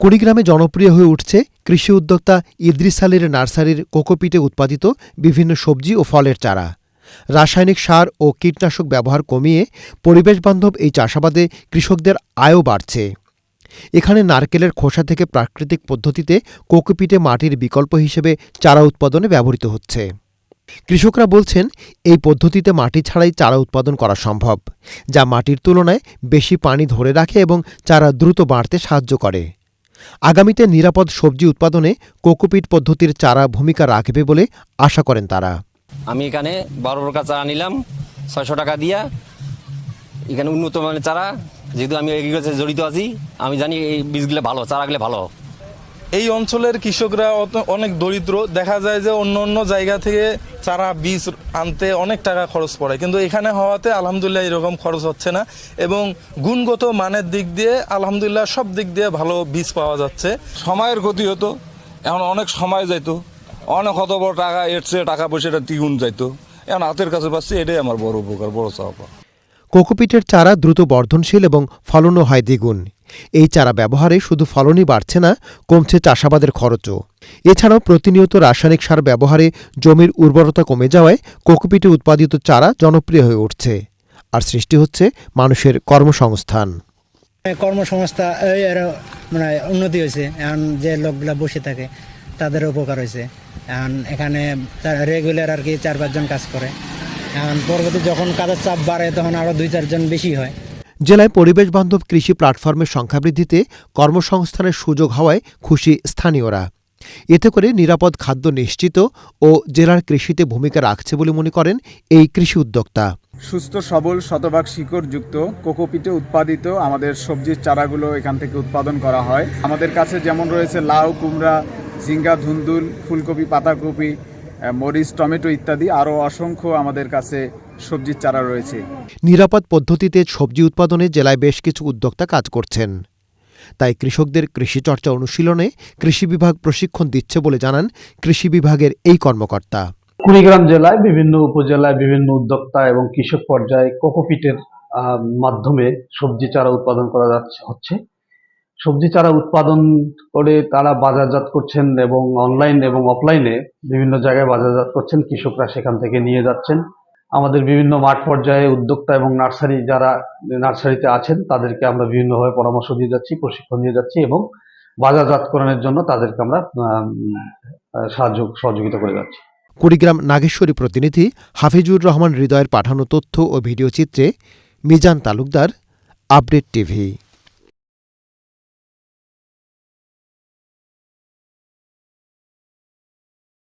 কুড়িগ্রামে জনপ্রিয় হয়ে উঠছে কৃষি উদ্যোক্তা ইদ্রিস আলীর নার্সারির কোকোপিটে উৎপাদিত বিভিন্ন সবজি ও ফলের চারা। রাসায়নিক সার ও কীটনাশক ব্যবহার কমিয়ে পরিবেশবান্ধব এই চাষাবাদে কৃষকদের আয়ও বাড়ছে। এখানে নারকেলের খোসা থেকে প্রাকৃতিক পদ্ধতিতে কোকোপিটে মাটির বিকল্প হিসেবে চারা উৎপাদনে ব্যবহৃত হচ্ছে। কৃষকরা বলছেন, এই পদ্ধতিতে মাটি ছাড়াই চারা উৎপাদন করা সম্ভব, যা মাটির তুলনায় বেশি পানি ধরে রাখে এবং চারা দ্রুত বাড়তে সাহায্য করে। আগামীতে নিরাপদ সবজি উৎপাদনে কোকোপিট পদ্ধতির চারা ভূমিকা রাখবে বলে আশা করেন তারা। আমি এখানে বারো প্রকার চারা নিলাম, ছয়শো টাকা দিয়া। এখানে উন্নত মানের চারা, যেহেতু আমি এগ্রিকালচারে জড়িত আছি, আমি জানি এই বীজগুলো ভালো, চারাগুলো ভালো। এই অঞ্চলের কৃষকরা অত- অনেক দরিদ্র। দেখা যায় যে অন্য অন্য জায়গা থেকে চারা বীজ আনতে অনেক টাকা খরচ পড়ে। কিন্তু এখানে হওয়াতে আলহামদুলিল্লাহ এরকম খরচ হচ্ছে না এবং গুণগত মানের দিক দিয়ে আলহামদুলিল্লাহ সব দিক দিয়ে ভালো বীজ পাওয়া যাচ্ছে। সময়ের ক্ষতি হতো এখন অনেক সময় যাইতো। অনেক কত বড় টাকা এর চেয়ে টাকা পয়সা এটা দ্বিগুণ যাইতো। এখন হাতের কাছে পাচ্ছি এটাই আমার বড় উপকার বড় চাওয়া। কোকোপিটের চারা দ্রুত বর্ধনশীল এবং ফলনও হয় দ্বিগুণ। এই চারা ব্যবহারে শুধু ফলনই বাড়ছে না, কমছে চাষাবাদের খরচও। এছাড়াও প্রতিনিয়ত রাসায়নিক সার ব্যবহারে জমির উর্বরতা কমে যাওয়ায় কোকোপিটে উৎপাদিত চারা জনপ্রিয় হয়ে উঠছে। আর সৃষ্টি হচ্ছে মানুষের কর্মসংস্থান। কর্মসংস্থা মানে উন্নতি হয়েছে। এখন যে লোকগুলা বসে থাকে তাদের উপকার হয়েছে। এখন এখানে রেগুলার আর কি চার পাঁচজন কাজ করে। এখন পরবর্তী যখন কাজের চাপ বাড়ে, তখন আরও দুই চারজন বেশি হয়। জেলায় পরিবেশ বান্ধব কৃষি প্ল্যাটফর্মের সংখ্যা বৃদ্ধিতে কর্মসংস্থানের সুযোগ হওয়ায় খুশি স্থানীয়রা। এতে করে নিরাপদ খাদ্য নিশ্চিত ও জেলার কৃষিতে ভূমিকা রাখছে বলে মনে করেন এই কৃষি উদ্যোক্তা। সুস্থ, সবল, শতভাগ শিকড়যুক্ত, কোকোপিটে উৎপাদিত আমাদের সবজির চারাগুলো এখান থেকে উৎপাদন করা হয়। আমাদের কাছে যেমন রয়েছে লাউ, কুমড়া, ঝিঙ্গা, ধুন্দুল, ফুলকপি, পাতাকপি মরিচ, টমেটো ইত্যাদি। আরও অসংখ্য আমাদের কাছে সবজির চারা রয়েছে। নিরাপদ পদ্ধতিতে সবজি উৎপাদনে জেলায় বেশ কিছু উদ্যোক্তা কাজ করছেন। তাই কৃষকদের কৃষিচর্চা অনুশীলনে কৃষি বিভাগ প্রশিক্ষণ দিচ্ছে বলে জানান কৃষি বিভাগের এই কর্মকর্তা। কুড়িগ্রাম জেলায় বিভিন্ন উপজেলায় বিভিন্ন উদ্যোক্তা এবং কৃষক পর্যায়ে কোকোপিটের মাধ্যমে সবজি চারা উৎপাদন করা যাচ্ছে হচ্ছে। সবজি চারা উৎপাদন করে তারা বাজারজাত করছেন এবং অনলাইন এবং অফলাইনে বিভিন্ন জায়গায় বাজারজাত করছেন। কৃষকরা সেখান থেকে নিয়ে যাচ্ছেন। আমাদের বিভিন্ন মাঠ পর্যায়ে উদ্যোক্তা এবং নার্সারি যারা নার্সারিতে আছেন, তাদেরকে আমরা বিভিন্নভাবে পরামর্শ দিয়ে যাচ্ছি, প্রশিক্ষণ দিয়ে যাচ্ছি এবং বাজারজাতকরণের জন্য তাদেরকে আমরা সাহায্য, সহযোগিতা করে যাচ্ছি। কুড়িগ্রাম নাগেশ্বরী প্রতিনিধি হাফিজুর রহমান হৃদয়ের পাঠানো তথ্য ও ভিডিও চিত্রে মিজান তালুকদার, আপডেট টিভি।